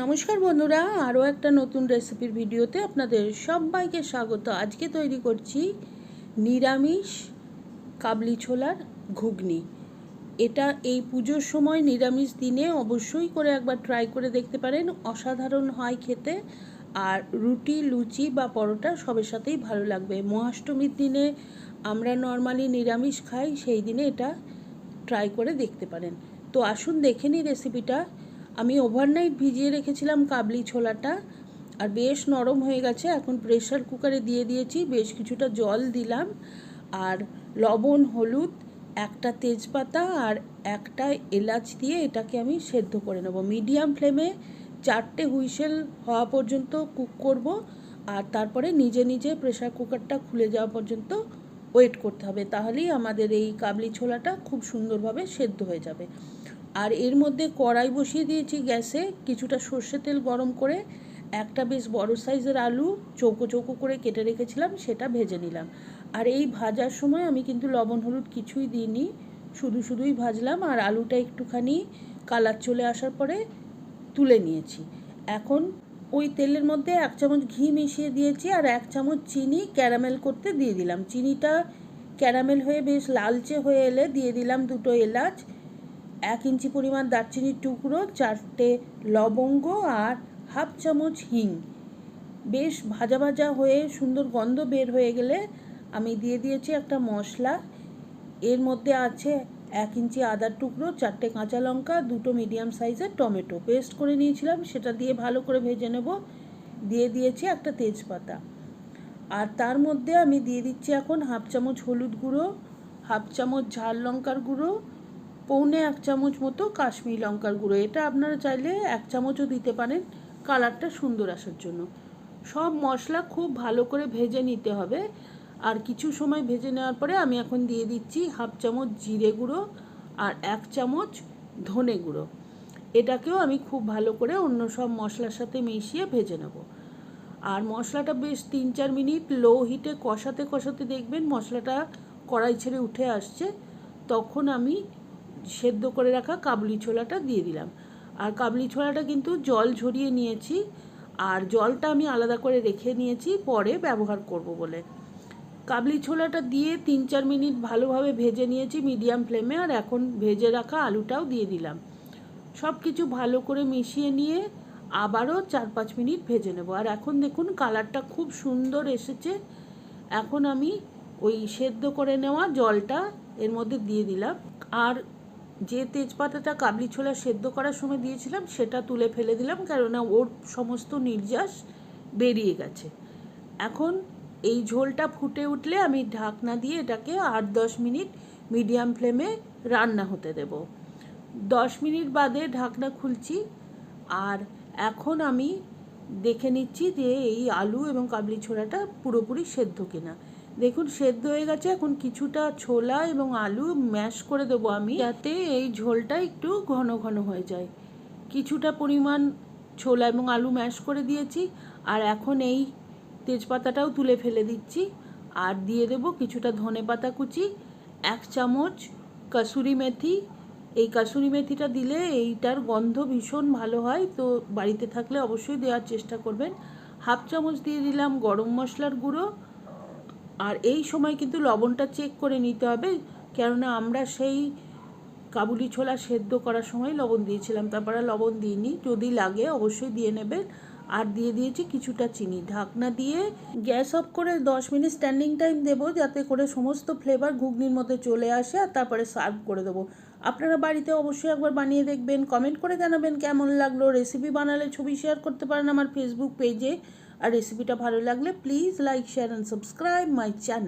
নমস্কার বন্ধুরা, আরও একটা নতুন রেসিপির ভিডিওতে আপনাদের সবাইকে স্বাগত। আজকে তৈরি করছি নিরামিষ কাবলি ছোলার ঘুগনি। এটা এই পুজোর সময় নিরামিষ দিনে অবশ্যই করে একবার ট্রাই করে দেখতে পারেন। অসাধারণ হয় খেতে আর রুটি, লুচি বা পরোটা সবের সাথেই ভালো লাগবে। মহাষ্টমীর দিনে আমরা নর্মালি নিরামিষ খাই, সেই দিনে এটা ট্রাই করে দেখতে পারেন। তো আসুন দেখে নিই রেসিপিটা আমি ওভারনাইট ভিজিয়ে রেখেছিলাম কাবলি ছোলাটা, আর বেশ নরম হয়ে গেছে। এখন প্রেশার কুকারে দিয়ে দিয়েছি, বেশ কিছুটা জল দিলাম। আর লবণ, হলুদ, একটা তেজপাতা আর একটা এলাচ দিয়ে এটাকে আমি সেদ্ধ করে নেব। মিডিয়াম ফ্লেমে চারটে হুইসেল হওয়া পর্যন্ত কুক করব, আর তারপরে নিজে নিজে প্রেশার কুকারটা খুলে যাওয়া পর্যন্ত ওয়েট করতে হবে। তাহলেই আমাদের এই কাবলি ছোলাটা খুব সুন্দরভাবে সেদ্ধ হয়ে যাবে। আর এর মধ্যে কড়াই বসিয়ে দিয়েছি গ্যাসে কিছুটা সর্ষে তেল গরম করে, একটা বেশ বড় সাইজের আলু চৌকো চৌকো করে কেটে রেখেছিলাম, সেটা ভেজে নিলাম। আর এই ভাজার সময় আমি কিন্তু লবণ, হলুদ কিছুই দিইনি, শুধু শুধুই ভাজলাম আর আলুটা একটুখানি কালার চলে আসার পরে তুলে নিয়েছি। এখন ওই তেলের মধ্যে এক চামচ ঘি মিশিয়ে দিয়েছি আর এক চামচ চিনি ক্যারামেল করতে দিয়ে দিলাম। চিনিটা ক্যারামেল হয়ে বেশ লালচে হয়ে এলে দিয়ে দিলাম দুটো এলাচ এক ইঞ্চি পরিমাণ দারচিনির টুকরো, চারটে লবঙ্গ আর হাফ চামচ হিং। বেশ ভাজা ভাজা হয়ে সুন্দর গন্ধ বের হয়ে গেলে আমি দিয়ে দিয়েছি একটা মশলা। এর মধ্যে আছে এক ইঞ্চি আদার টুকরো, চারটে কাঁচা লঙ্কা, দুটো মিডিয়াম সাইজের টমেটো। পেস্ট করে নিয়েছিলাম, সেটা দিয়ে ভালো করে ভেজে নেব। দিয়ে দিয়েছি একটা তেজপাতা। আর তার মধ্যে আমি দিয়ে দিচ্ছি এখন হাফ চামচ হলুদ গুঁড়ো, হাফ চামচ ঝাল লঙ্কার গুঁড়ো পৌনে এক চামচ মতো কাশ্মীরি লঙ্কার গুঁড়ো। এটা আপনারা চাইলে এক চামচও দিতে পারেন। কালারটা সুন্দর আসার জন্য। সব মশলা খুব ভালো করে ভেজে নিতে হবে। আর কিছু সময় ভেজে নেওয়ার পরে আমি এখন দিয়ে দিচ্ছি হাফ চামচ জিরে গুঁড়ো আর এক চামচ ধনে গুঁড়ো। এটাকেও আমি খুব ভালো করে অন্য সব মশলার সাথে মিশিয়ে ভেজে নেব। আর মশলাটা বেশ তিন চার মিনিট লো হিটে কষাতে কষাতে দেখবেন মশলাটা কড়াই ছেড়ে উঠে আসছে। তখন আমি সেদ্ধ করে রাখা কাবলি ছোলাটা দিয়ে দিলাম। আর কাবলি ছোলাটা কিন্তু জল ঝরিয়ে নিয়েছি। আর জলটা আমি আলাদা করে রেখে নিয়েছি, পরে ব্যবহার করব বলে। কাবলি ছোলাটা দিয়ে তিন চার মিনিট ভালোভাবে ভেজে নিয়েছি মিডিয়াম ফ্লেমে, আর এখন ভেজে রাখা আলুটাও দিয়ে দিলাম। সব কিছু ভালো করে মিশিয়ে নিয়ে আবারও চার পাঁচ মিনিট ভেজে নেব। আর এখন দেখুন কালারটা খুব সুন্দর এসেছে। এখন আমি ওই সেদ্ধ করে নেওয়া জলটা এর মধ্যে দিয়ে দিলাম। আর যে তেজপাতাটা কাবলি ছোলা সেদ্ধ করার সময় দিয়েছিলাম, সেটা তুলে ফেলে দিলাম, কেননা ওর সমস্ত নির্যাস বেরিয়ে গেছে। এখন এই ঝোলটা ফুটে উঠলে আমি ঢাকনা দিয়ে এটাকে আট দশ মিনিট মিডিয়াম ফ্লেমে রান্না হতে দেব। দশ মিনিট বাদে ঢাকনা খুলছি, আর এখন আমি দেখে নিচ্ছি যে এই আলু এবং কাবলি ছোলাটা পুরোপুরি সেদ্ধ কিনা। দেখুন, সেদ্ধ হয়ে গেছে। এখন কিছুটা ছোলা এবং আলু ম্যাশ করে দেবো আমি, যাতে এই ঝোলটা একটু ঘন ঘন হয়ে যায়। কিছুটা পরিমাণ ছোলা এবং আলু ম্যাশ করে দিয়েছি, আর এখন এই তেজপাতাটাও তুলে ফেলে দিচ্ছি, আর দিয়ে দেবো কিছুটা ধনে পাতা কুচি, এক চামচ কাসুরি মেথি। এই কাসুরি মেথিটা দিলে এইটার গন্ধ ভীষণ ভালো হয়, তো বাড়িতে থাকলে অবশ্যই দেওয়ার চেষ্টা করবেন। হাফ চামচ দিয়ে দিলাম গরম মশলার গুঁড়ো আর এই সময় কিন্তু লবণটা চেক করে নিতে হবে, কেননা আমরা সেই কাবুলি ছোলা সেদ্ধ করার সময় লবণ দিয়েছিলাম, তারপরে লবণ দিইনি। যদি লাগে অবশ্যই দিয়ে নেবেন। আর দিয়ে দিয়েছি কিছুটা চিনি। ঢাকনা দিয়ে গ্যাস অফ করে দশ মিনিট স্ট্যান্ডিং টাইম দেবো, যাতে করে সমস্ত ফ্লেভার ঘুগনির মধ্যে চলে আসে, আর তারপরে সার্ভ করে দেবো। আপনারা বাড়িতে অবশ্যই একবার বানিয়ে দেখবেন কমেন্ট করে জানাবেন কেমন লাগল। রেসিপি বানালে ছবি শেয়ার করতে পারেন আমার ফেসবুক পেজে আর রেসিপিটা ভালো লাগলে please like share and subscribe my channel